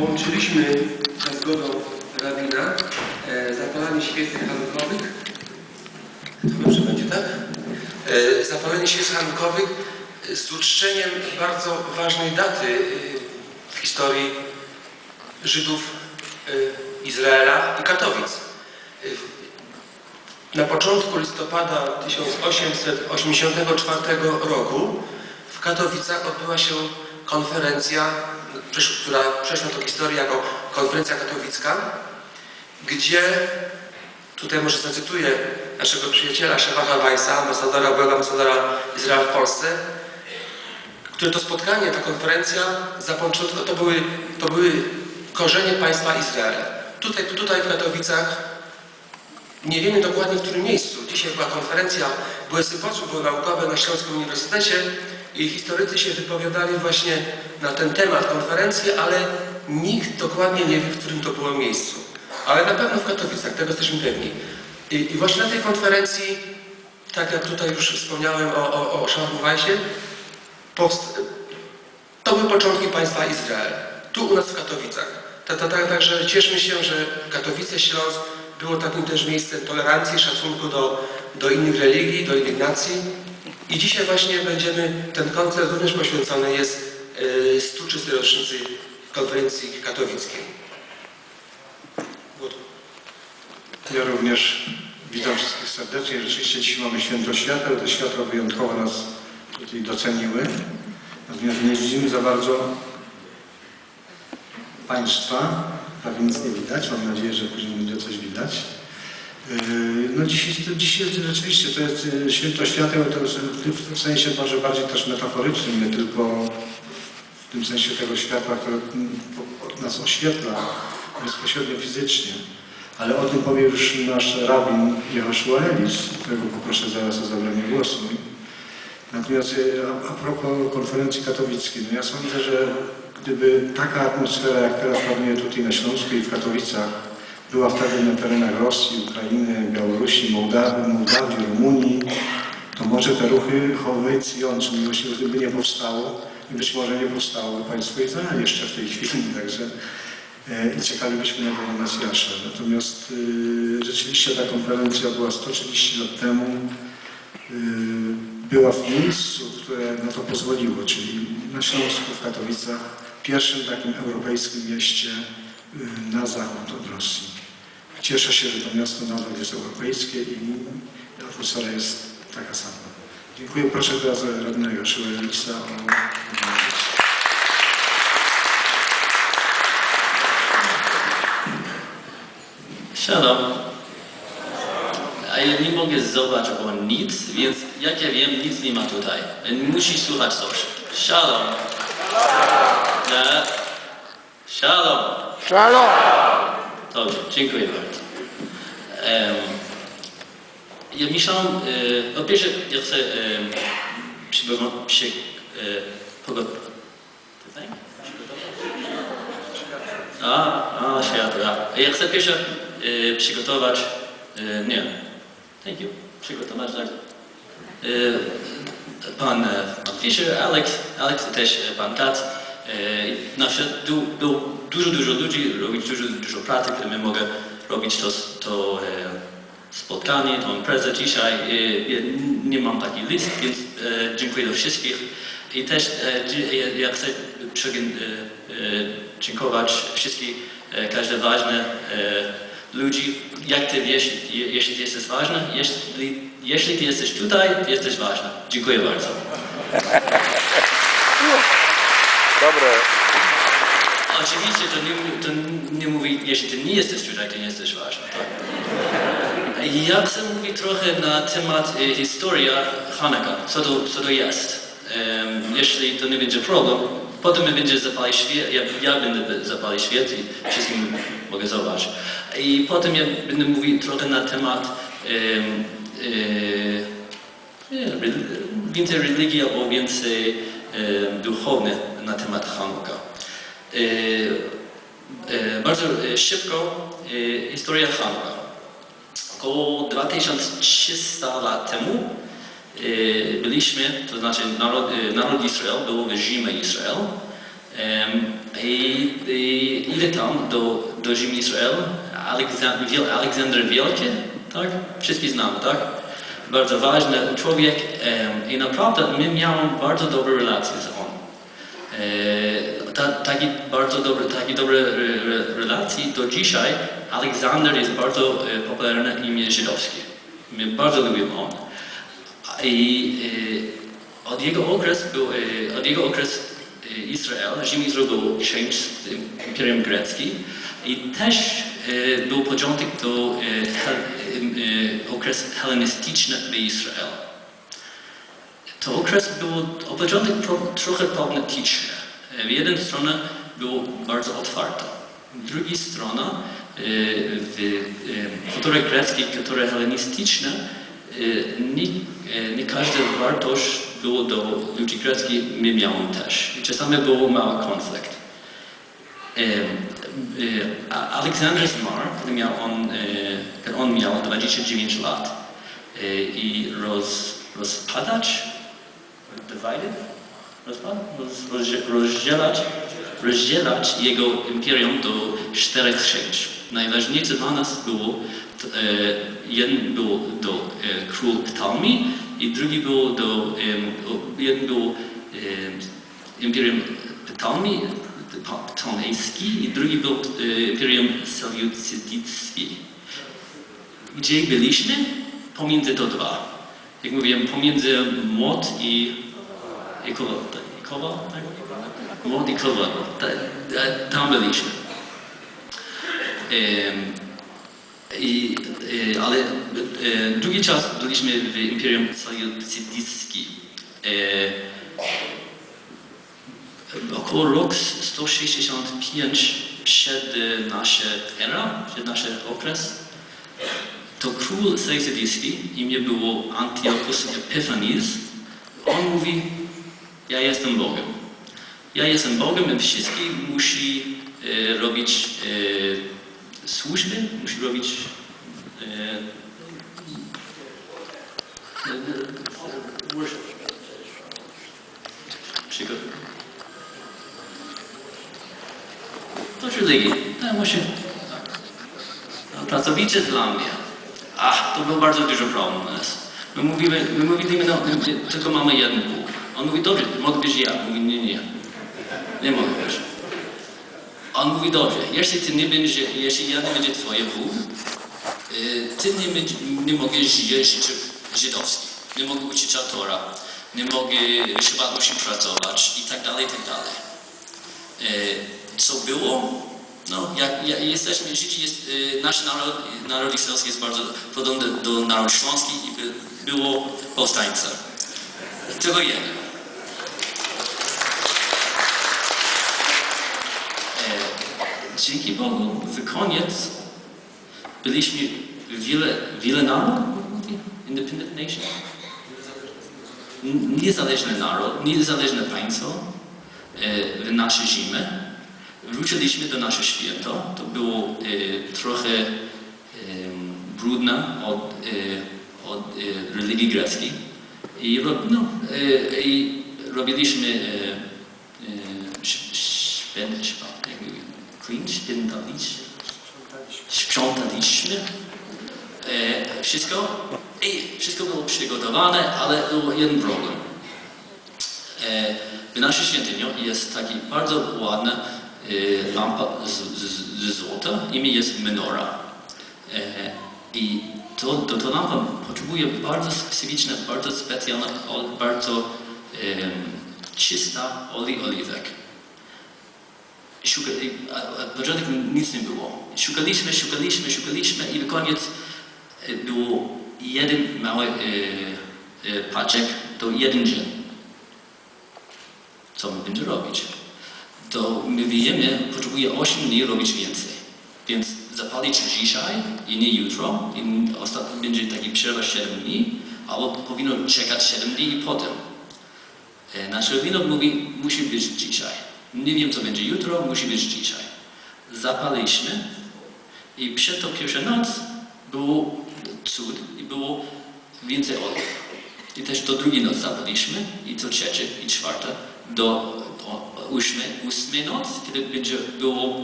połączyliśmy za zgodą rabina e, zapalanie. To dobrze będzie, tak? E, zapalenie świecek hankowych z uczczeniem bardzo ważnej daty e, w historii Żydów e, Izraela i Katowic. E, Na początku listopada 1884 roku w Katowicach odbyła się konferencja, która przeszła do historii jako konferencja katowicka, gdzie, tutaj może zacytuję naszego przyjaciela Szewacha Weissa, ambasadora, byłego ambasadora Izraela w Polsce, które to spotkanie, ta konferencja zapoczątkowa, to były, to były korzenie państwa Izrael. Tutaj, tutaj w Katowicach nie wiemy dokładnie w którym miejscu. Dzisiaj była konferencja, były sympozjum, było naukowe na Śląskim Uniwersytecie i historycy się wypowiadali właśnie na ten temat konferencji, ale nikt dokładnie nie wie, w którym to było miejscu. Ale na pewno w Katowicach, tego jesteśmy pewni. I, i właśnie na tej konferencji, tak jak tutaj już wspomniałem o, o, o to były początki państwa Izrael. Tu u nas w Katowicach. Ta, ta, ta, także cieszmy się, że Katowice, Śląsk było takim też miejscem tolerancji, szacunku do, do innych religii, do innych nacji. I dzisiaj właśnie będziemy, ten koncert również poświęcony jest e, 130 rocznicy konferencji katowickiej. Ja również witam wszystkich serdecznie. Rzeczywiście dzisiaj mamy święto świateł. Te światła wyjątkowo nas tutaj doceniły. Natomiast nie widzimy za bardzo Państwa. Prawie nic nie widać. Mam nadzieję, że później będzie coś widać. Yy, No dzisiaj, dzisiaj rzeczywiście to jest yy, święto świateł, to w tym sensie może bardziej też metaforycznym, nie tylko w tym sensie tego światła, które mm, nas oświetla bezpośrednio fizycznie. Ale o tym powie już nasz rabin Jehoszua Elis, którego poproszę zaraz o zabranie głosu. Natomiast e, a, a propos konferencji katowickiej, no ja sądzę, że gdyby taka atmosfera, jak teraz panuje tutaj na Śląsku i w Katowicach, była wtedy na terenach Rosji, Ukrainy, Białorusi, Mołdawii, Mołdawii Rumunii, to może te ruchy Hołowcy i Jączy miłościwie gdyby nie powstało i być może nie powstało państwo Izrael jeszcze w tej chwili, także e, i czekalibyśmy na tego Mesjasza. Natomiast y, rzeczywiście ta konferencja była 130 lat temu, y, była w miejscu, które na to pozwoliło, czyli na Śląsku, w Katowicach, pierwszym takim europejskim mieście na zachód od Rosji. Cieszę się, że to miasto nadal jest europejskie i atmosfera jest taka sama. Dziękuję. Proszę teraz radnego Szyłelisa o. Shalom. A ja nie mogę zobaczyć o nic, więc jak ja wiem, nic nie ma tutaj. Musi słuchać coś. Shalom. Da. Shalom. Shalom! Dobrze, dziękuję bardzo. Ja e, po pierwsze, ja chcę e, przygotować się, e, pogo- Tutaj? A, a, światła. Ja chcę pierwsze e, przygotować, nie, thank you, przygotować tak. Pan, pan Fischer, Alex, Alex też pan Katz. E, na przykład du, dużo, dużo ludzi, robić dużo, dużo pracy, które my mogę robić to, to e, spotkanie, tą imprezę dzisiaj. E, nie mam taki list, więc dziękuję do wszystkich. I też ja, chcę dziękować wszystkim, każde ważne e, ludzi. Jak ty wiesz, je- jeśli ty jesteś ważny, jeśli, jeśli ty jesteś tutaj, jesteś ważny. Dziękuję bardzo. Dobre. Oczywiście to nie, to nie mówi, jeśli ty nie jesteś tutaj, ty nie jesteś ważny. Tak? Ja chcę mówić trochę na temat e, historia Hanukkah, co to, co to jest. Jeśli to nie będzie problem, potem będzie zapalić świat, ja, ja będę zapalić świat i wszystkim mogę zobaczyć. I potem ja będę mówić trochę na temat em, e, więcej religii albo więcej e, duchowne na temat Hanukkah. E, e, bardzo szybko historia Hanukkah. Około 2300 lat temu byliśmy, to znaczy naród, naród Izrael był w Rzymie Izrael. I, i idę tam do, do ziemi Izrael, Aleksa- Wiel- Aleksander Wielki, tak? Wszyscy znamy, tak? Bardzo ważny człowiek i naprawdę my miałem bardzo dobre relacje z on. E, ta, taki bardzo dobre, takie dobre re, re, relacje do dzisiaj Aleksander jest bardzo e, popularne imię żydowskie. My bardzo lubimy on. I e, od jego okres był, od jego okres Izrael, Izrael był część z Imperium Greckim i też był początek do e, hel, e, e, okres hellenistyczny w Izrael. To okres był pro- trochę problematyczny. W jednej stronie było bardzo otwarte. Z drugiej strony e, w e, kulturze greckiej, kulturze hellenistycznej e, nie, e, nie każda wartość było do ludzi greckich, my miałem też. Czasami był mały konflikt. A- Aleksander zmarł, kiedy miał on, kiedy on miał 29 lat e, i roz, rozpadać, divided, rozpad, roz, rozdzie- rozdzielać, rozdzielać jego imperium do czterech części. Najważniejsze dla nas było, jeden był do król Ptolemy i drugi był do, jeden był imperium Ptolemy, Ptolemejski i drugi był imperium Seleucydyckie. Gdzie byliśmy? Pomiędzy to dwa. Jak mówiłem, pomiędzy młot i, i kowa, i kowa tak? Młot i kowa. Ta, ta, tam byliśmy. Em, i, e, ale e, czas byliśmy w Imperium Seleucydyckim. E, około rok 165 przed e, naszą era, przed nasz okres, to król Seleucydycki, imię było Antiochus Epiphanes, on mówi, ja jestem Bogiem. Ja jestem Bogiem i wszystkie musi e, robić e, służby, musi robić e, e. Religii. To musi... Tak. No, Pracowicie dla mnie. Ach, to był bardzo duży problem. My mówimy, my mówimy, no, tylko mamy jeden Bóg. On mówi, dobrze, być ja. Mówi, nie, nie. Nie być. On mówi, dobrze, jeśli ty nie będzie, jeśli ja nie będzie twoje Bóg, y, ty nie, będzie, nie mogę żyć życie żydowskie. Nie mogę uczyć Tora. Nie mogę, chyba musi pracować i tak dalej, i tak dalej. Co było? No, jak, jak jesteśmy Żydzi, jest, y, nasz naród, naród izraelski jest bardzo podobny do narodu śląski i by, było powstańca. Tylko jeden. Dzięki Bogu, w koniec byliśmy wiele, wiele naród, independent nation, niezależny naród, niezależne państwo e, w naszej zimie. Wróciliśmy do naszego święta. To było e, trochę e, brudne od, e, od e, religii greckiej. I, no, e, i robiliśmy e, sprzątaliśmy wszystko i wszystko było przygotowane, ale był jeden problem. W naszej świątyni jest taki bardzo ładna e, lampa z, z, złota, imię jest menora. E, I to, to, to lampa potrzebuje bardzo specyficzne, bardzo specjalne, ol- bardzo em, czysta olej oliwek. Szuka, początek nic nie było. Szukaliśmy, szukaliśmy, szukaliśmy i na koniec e, było jeden mały e, e, paczek, to jeden dzień. Co my będziemy robić? To my wiemy, potrzebuje 8 dni robić więcej. Więc zapalić dzisiaj i nie jutro, i ostatnio będzie taki przerwa 7 dni, albo powinno czekać 7 dni i potem. E, Nasz rabinot mówi, musi być dzisiaj. Nie wiem, co będzie jutro, musi być dzisiaj. Zapaliśmy i przed to pierwszą noc był cud i było więcej oleju. I też do drugiej noc zapaliśmy i to trzecie i czwarte do ósmej, ósmej noc, kiedy będzie było